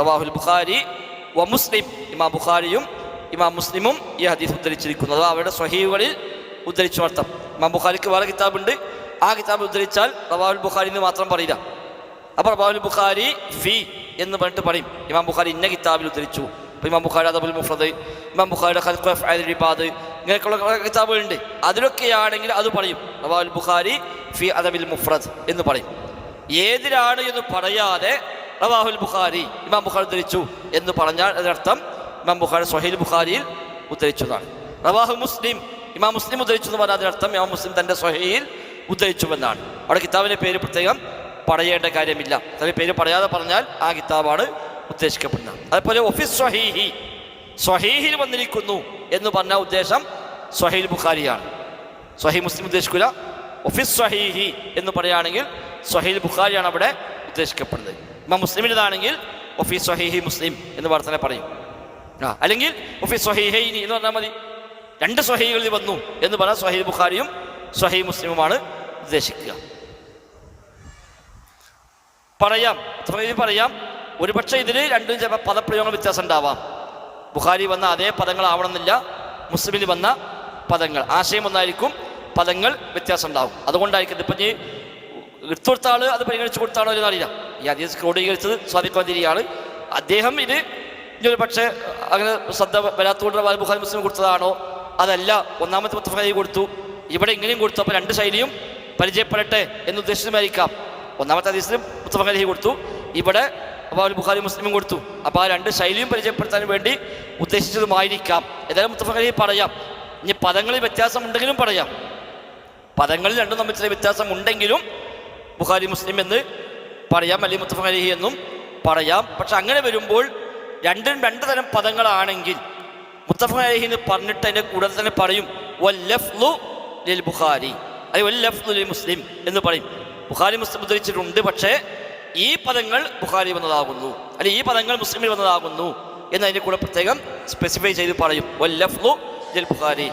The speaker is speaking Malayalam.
റവാഹുൽ ബുഖാരി വ മുസ്ലിം. ഇമാം ബുഖാരിയും ഇമാം മുസ്ലിമും ഈ ഹദീസ് ഉദ്ധരിച്ചിരിക്കുന്നത് അവരുടെ സ്വഹീവുകളിൽ ഉദ്ധരിച്ചു അർത്ഥം ഇമാം ബുഖാരിക്ക് വേറെ കിതാബുണ്ട്. ആ കിതാബ് ഉദ്ധരിച്ചാൽ റവാഹുൽ ബുഖാരി എന്ന് മാത്രം പറയില്ല. അപ്പോൾ റവാഹുൽ ബുഖാരി ഫി എന്ന് പറഞ്ഞിട്ട് പറയും. ഇമാം ബുഖാരി ഇന്ന കിതാബിൽ ഉദ്ധരിച്ചു. അപ്പോൾ ഇമാം ബുഖാരി അദബുൽ മുഫ്രദ് ഇമാം ബുഖാരിയുടെ ഖൽഖു റിബാദ് ഇങ്ങനെയൊക്കെയുള്ള കിതാബുകളുണ്ട്. അതിലൊക്കെയാണെങ്കിൽ അത് പറയും. റവാഹുൽ ബുഖാരി ഫി അദബിൽ മുഫ്രദ് എന്ന് പറയും. ഏതിലാണ് എന്ന് പറയാതെ റവാഹുൽ ബുഖാരി ഇമാം ബുഖാരി ഉദ്ധരിച്ചു എന്ന് പറഞ്ഞാൽ അതിനർത്ഥം ഇമാം ബുഖാരി സൊഹൈൽ ബുഖാരിയിൽ ഉദ്ധരിച്ചതാണ്. റവാഹു മുസ്ലിം ഇമാം മുസ്ലിം ഉദ്ധരിച്ചു എന്ന് പറഞ്ഞാൽ അതിനർത്ഥം ഇമാം മുസ്ലിം തന്റെ സ്വഹീൽ ഉദ്ധരിച്ചുവെന്നാണ്. അവിടെ കിതാബിന്റെ പേര് പ്രത്യേകം പറയേണ്ട കാര്യമില്ല. അതിന്റെ പേര് പറയാതെ പറഞ്ഞാൽ ആ കിതാബാണ് ഉദ്ദേശിക്കപ്പെടുന്നത്. അതുപോലെ ഒഫീസ് സ്വഹീഹി സ്വഹീഹിൽ വന്നിരിക്കുന്നു എന്ന് പറഞ്ഞ ഉദ്ദേശം സ്വഹീൽ ബുഖാരിയാണ്. സ്വഹീ മുസ്ലിം ഉദ്ദേശിക്കില്ല ഒഫീസ് സ്വഹീഹി എന്ന് പറയുകയാണെങ്കിൽ സ്വഹീൽ ബുഖാരിയാണ് അവിടെ ഉദ്ദേശിക്കപ്പെടുന്നത്. ഇമാം മുസ്ലിമിന്റെതാണെങ്കിൽ ഒഫീസ് സൊഹീഹി മുസ്ലിം എന്ന് പ്രാർത്ഥന പറയും. ആ. അല്ലെങ്കിൽ ഒഫീസ് സൊഹീഹൈനി എന്ന് പറഞ്ഞാൽ മതി. രണ്ട് സ്വഹീകളിൽ വന്നു എന്ന് പറഞ്ഞാൽ സ്വഹീൽ ബുഖാരിയും സ്വഹീ മുസ്ലിമുമാണ് ഉദ്ദേശിക്കുക. പറയാം സൊഹൈ പറയാം ഒരുപക്ഷെ ഇതിൽ രണ്ടും ചില പദപ്രയോഗങ്ങൾ വ്യത്യാസം ഉണ്ടാവാം. ബുഖാരി വന്ന അതേ പദങ്ങളാവണമെന്നില്ല മുസ്ലിമിൽ വന്ന പദങ്ങൾ ആശയം ഒന്നായിരിക്കും പദങ്ങൾ വ്യത്യാസം ഉണ്ടാവും. അതുകൊണ്ടായിരിക്കും ഇതിപ്പം ഈ എടുത്തു കൊടുത്ത അത് പരിഗണിച്ച് കൊടുത്താണോ എന്ന് അറിയില്ല. ഈ ഹദീസ് ക്രോഡീകരിച്ചത് സ്വാദിഖാതിരിയാണ് അദ്ദേഹം ഇത് ഇനി ഒരു പക്ഷേ അങ്ങനെ ശ്രദ്ധ വരാത്തുകൊണ്ട് വാൽ ബുഖാരി മുസ്ലിം കൊടുത്തതാണോ? അതല്ല ഒന്നാമത്തെ മുത്തഫായി കൊടുത്തു. ഇവിടെ ഇങ്ങനെയും കൊടുത്തു. അപ്പോൾ രണ്ട് ശൈലിയും പരിചയപ്പെടട്ടെ എന്ന് ഉദ്ദേശിച്ചുമായിരിക്കാം ഒന്നാമത്തെ ഹദീസിലും മുത്തഫലി കൊടുത്തു. ഇവിടെ അപ്പോൾ ബുഖാരി മുസ്ലിമും കൊടുത്തു. അപ്പോൾ ആ രണ്ട് ശൈലിയും പരിചയപ്പെടുത്താൻ വേണ്ടി ഉദ്ദേശിച്ചതുമായിരിക്കാം. ഏതായാലും മുത്തഫലി പറയാം. ഇനി പദങ്ങളിൽ വ്യത്യാസം ഉണ്ടെങ്കിലും പറയാം. പദങ്ങളിൽ രണ്ടും തമ്മിൽ ചില വ്യത്യാസം ഉണ്ടെങ്കിലും ബുഖാരി മുസ്ലിം എന്ന് പറയാം അല്ലെങ്കിൽ മുത്തഫ അലിഹി എന്നും പറയാം. പക്ഷെ അങ്ങനെ വരുമ്പോൾ രണ്ടും രണ്ട് തരം പദങ്ങളാണെങ്കിൽ മുത്തഫ അലിഹി എന്ന് പറഞ്ഞിട്ട് അതിന്റെ കൂടെ തന്നെ പറയും വല്ലഫ്ലു ലിൽ ബുഖാരി അല്ലെങ്കിൽ വല്ലഫ്ലു ലിൽ മുസ്ലിം എന്ന് പറയും. ബുഖാരി മുസ്ലിം ഉദ്ധരിച്ചിട്ടുണ്ട് പക്ഷേ ഈ പദങ്ങൾ ബുഖാരി വന്നതാകുന്നു. അല്ലെങ്കിൽ ഈ പദങ്ങൾ മുസ്ലിമിൽ വന്നതാകുന്നു. എന്നതിന്റെ കൂടെ പ്രത്യേകം സ്പെസിഫൈ ചെയ്ത് പറയും വല്ലഫ്ലു ലിൽ ബുഖാരി